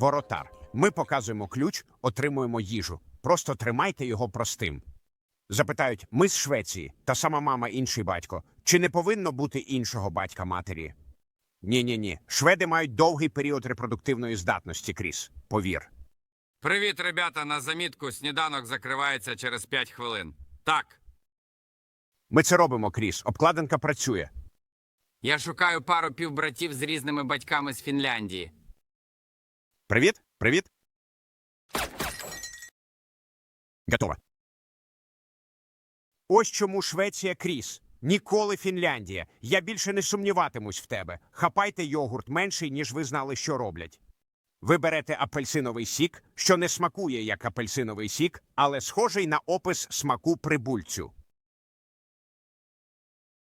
Воротар. Ми показуємо ключ, отримуємо їжу. Просто тримайте його простим. Запитають: ми з Швеції, та сама мама, інший батько. Чи не повинно бути іншого батька матері? Ні, ні, ні. Шведи мають довгий період репродуктивної здатності, Кріс. Повір. Привіт, ребята. На замітку сніданок закривається через 5 хвилин. Так, Ми це робимо, Кріс. Обкладинка працює. я шукаю пару півбратів з різними батьками з Фінляндії. Привіт, привіт. Готово. Ось чому Швеція Кріс. Ніколи Фінляндія. Я більше не сумніватимусь в тебе. Хапайте йогурт менший, ніж ви знали, що роблять. Ви берете апельсиновий сік, що не смакує як апельсиновий сік, але схожий на опис смаку прибульцю.